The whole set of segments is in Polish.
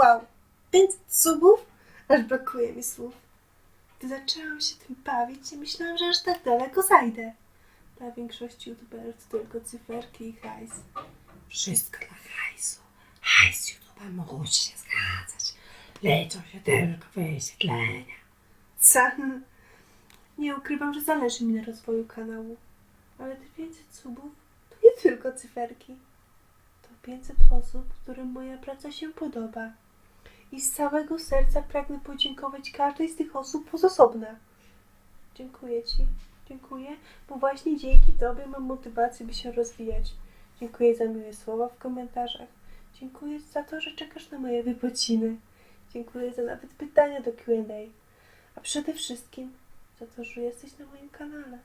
Wow, 500 subów? Aż brakuje mi słów. Gdy zaczęłam się tym bawić, nie myślałam, że aż tak daleko zajdę. Dla większości youtuberów to tylko cyferki i hajs. Wszystko dla hajsu. Hajs YouTube'a musi się zgadzać. Liczą się tylko wyświetlenia. Sam. Nie ukrywam, że zależy mi na rozwoju kanału. Ale te 500 subów to nie tylko cyferki. To 500 osób, którym moja praca się podoba. I z całego serca pragnę podziękować każdej z tych osób z osobna. Dziękuję Ci. Dziękuję, bo właśnie dzięki Tobie mam motywację, by się rozwijać. Dziękuję za miłe słowa w komentarzach. Dziękuję za to, że czekasz na moje wypociny. Dziękuję za nawet pytania do Q&A. A przede wszystkim za to, że jesteś na moim kanale.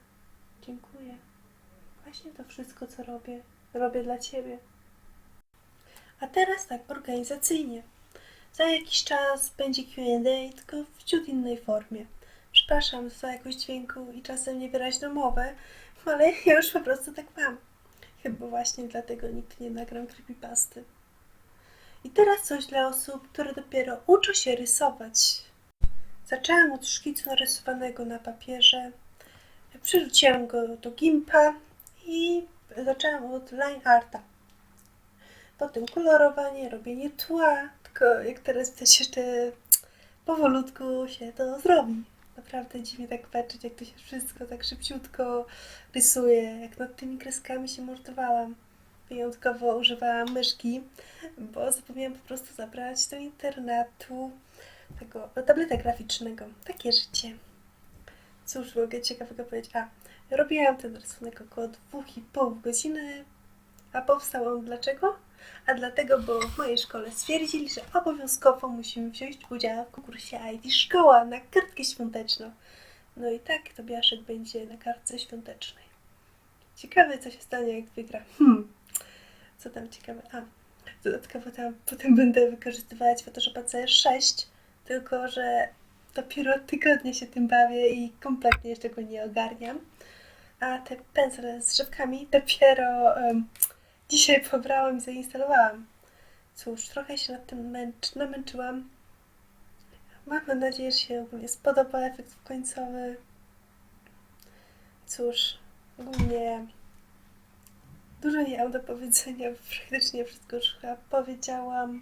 Dziękuję. Właśnie to wszystko, co robię, robię dla Ciebie. A teraz tak organizacyjnie. Za jakiś czas będzie Q&A, tylko w ciut innej formie. Przepraszam za jakość dźwięku i czasem niewyraźną mowę, ale ja już po prostu tak mam. Chyba właśnie dlatego nigdy nie nagram creepypasty. I teraz coś dla osób, które dopiero uczą się rysować. Zaczęłam od szkicu narysowanego na papierze, przerzuciłam go do Gimpa i zaczęłam od line arta. Potem kolorowanie, robienie tła, tylko jak teraz widać jeszcze powolutku się to zrobi. Naprawdę dziwnie tak patrzeć, jak to się wszystko tak szybciutko rysuje, jak nad tymi kreskami się mordowałam. Wyjątkowo używałam myszki, bo zapomniałam po prostu zabrać do internetu tego tableta graficznego. Takie życie. Cóż mogę ciekawego powiedzieć? A, robiłam ten rysunek około 2,5 godziny, a powstał on dlaczego? A dlatego, bo w mojej szkole stwierdzili, że obowiązkowo musimy wziąć udział w konkursie ID Szkoła na kartkę świąteczną. No i tak Tobiaszek będzie na kartce świątecznej. Ciekawe, co się stanie, jak wygra. Hmm. Co tam ciekawe? A, dodatkowo tam potem będę wykorzystywać Photoshopa CS6, tylko że dopiero od tygodnia się tym bawię i kompletnie jeszcze go nie ogarniam. A te pędzle z drzewkami dopiero em, dzisiaj pobrałam i zainstalowałam. Cóż, trochę się nad tym męcz, namęczyłam. Mam nadzieję, że się ogólnie spodoba efekt końcowy. Cóż, ogólnie dużo nie mam do powiedzenia, bo praktycznie wszystko już chyba powiedziałam.